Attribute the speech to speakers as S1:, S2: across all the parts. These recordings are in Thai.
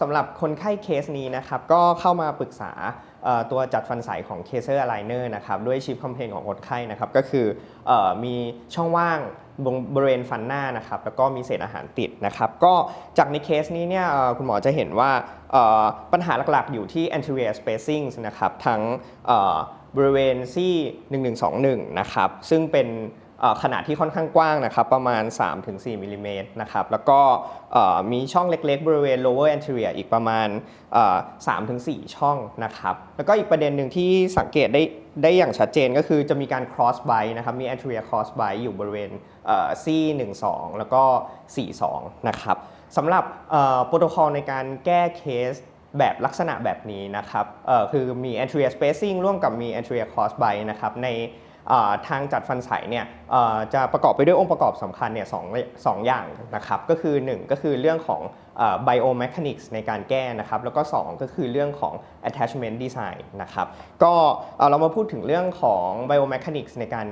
S1: สำหรับคนไข้เคสนี้นะครับก็เข้ามาปรึกษาตัวจัดฟันใสของเคเซอร์อะไลเนอร์นะครับด้วยชิปคอมเพลนของคนไข้นะครับก็คืออมีช่องว่างบงบริเวณฟันหน้านะครับแล้วก็มีเศษอาหารติดนะครับก็จากในเคสนี้เนี่ยคุณหมอจะเห็นว่าปัญหาหลักๆอยู่ที่ anterior spacing นะครับทั้งบริเวณซี่1121นะครับซึ่งเป็น ขนาดที่ค่อนข้างกว้างนะครับประมาณ 3-4มิลลิเมตรนะครับแล้วก็มีช่องเล็กๆ บริเวณ lower anterior อีกประมาณ 3-4 ช่องนะครับแล้วก็อีกประเด็นหนึ่งที่สังเกตได้ได้อย่างชัดเจนก็คือจะมีการ cross bite นะครับมี anterior cross bite อยู่บริเวณซี่1-2 แล้วก็ 42 นะครับสำหรับโปรโตคอลในการแก้เคสแบบลักษณะแบบนี้นะครับคือมี anterior spacing ร่วมกับมี anterior cross bite นะครับใน ทางจัดฟันใสเนี่ยจะประกอบไปด้วยองค์ประกอบสำคัญเนี่ยสองสองอย่างนะครับก็คือ 1 ก็คือเรื่องของเอ่อ biomechanics ในการแก้นะครับแล้วก็ 2 ก็คือเรื่องของ attachment design นะครับก็เรามาพูดถึงเรื่องของ biomechanics ในการ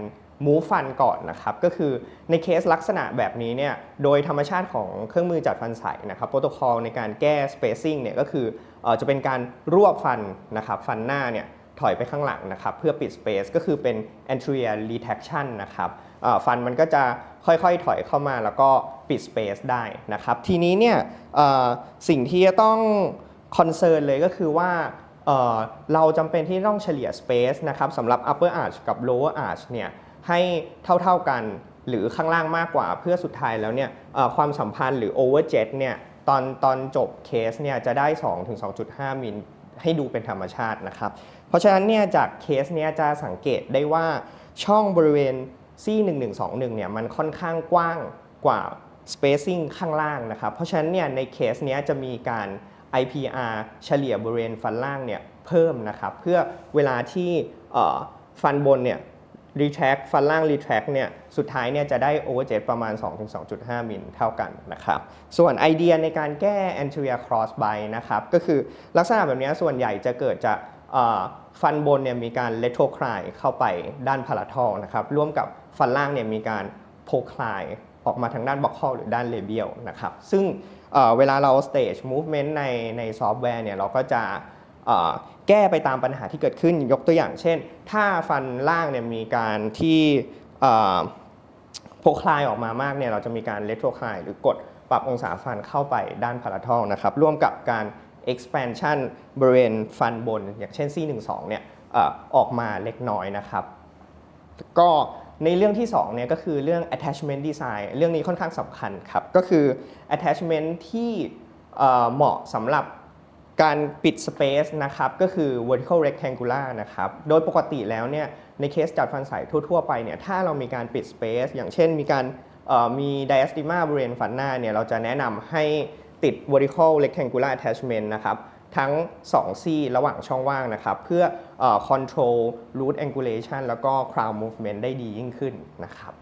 S1: move ฟันก่อนนะครับก็คือในเคสลักษณะแบบนี้เนี่ยโดยธรรมชาติของเครื่องมือจัดฟันใสนะครับโปรโตคอลในการแก้ spacing เนี่ยก็คืออจะเป็นการรวบฟันนะครับฟันหน้าเนี่ย ถอยไปข้างหลังนะครับ เพื่อปิด space ก็คือเป็น anterior retraction นะครับฟันมันก็จะค่อยๆ ถอยเข้ามาแล้วก็ปิด space ได้นะครับ ทีนี้เนี่ยสิ่งที่จะต้อง concern เลยก็คือว่าเเราจำเป็นที่ต้องเฉลี่ย space นะครับสำหรับ upper arch กับ lower arch เนี่ยให้เท่าๆกันหรือข้างล่างมากกว่าเพื่อสุดท้ายแล้วเนี่ยความสัมพันธ์หรือ overjet เนี่ยตอนตอนจบเคสเนี่ยจะได้ 2-2.5มิล ให้ดูเป็นธรรมชาตินะครับ เพราะฉะนั้นเนี่ยจากเคสเนี้ยจะสังเกตได้ว่าช่องบริเวณซี่1121เนี่ยมันค่อนข้างกว้างกว่า spacing ข้างล่างนะครับ เพราะฉะนั้นเนี่ยในเคสเนี้ยจะมีการ IPR เฉลี่ยบริเวณฟันล่างเนี่ยเพิ่มนะครับ เพื่อเวลาที่ฟันบนเนี่ย retract ฟันล่าง retract เนี่ยสุดท้ายเนี่ยจะได้ overjet ประมาณ 2-2.5 มิลเท่ากันนะครับ ส่วนไอเดียในการแก้ anterior cross by นะครับ ก็คือลักษณะแบบนี้ส่วนใหญ่จะเกิดจากฟันบนเนี่ยมีการ retrocline เข้าไปด้านพาราทอลนะครับ ร่วมกับฟันล่างเนี่ยมีการ procline ออกมาทางด้านบ็อกคอลหรือด้านเลเบียลนะครับ ซึ่งเวลาเรา stage movement ในในซอฟต์แวร์เนี่ยเราก็จะ แก้ไปตามปัญหาที่เกิดขึ้นยกตัวอย่างเช่น ถ้าฟันล่างเนี่ยมีการที่โพคลายออกมามากเนี่ยเราจะมีการเลโทรคลายหรือกดปรับองศาฟันเข้าไปด้านพาราทอลนะครับร่วมกับการ expansion บริเวณฟันบน อย่างเช่น C12 เนี่ยเอ่อออกมาเล็กน้อยนะครับ ก็ในเรื่องที่2เนี่ยก็คือเรื่อง attachment design เรื่องนี้ค่อนข้างสำคัญครับ ก็คือ attachment ที่เหมาะสำหรับ การปิด space นะครับก็คือ vertical rectangular นะครับโดยปกติแล้วเนี่ยในเคสจัดฟันใสทั่ว ๆ ไปเนี่ยถ้าเรามีการปิด space อย่างเช่นมีการมี diastema บริเวณฟันหน้าเนี่ยเราจะแนะนำให้ติด vertical rectangular attachment นะครับทั้ง 2 ซี่ระหว่างช่องว่างนะครับ เพื่ออ control root angulation แล้วก็ crown movement ได้ดียิ่งขึ้นนะครับ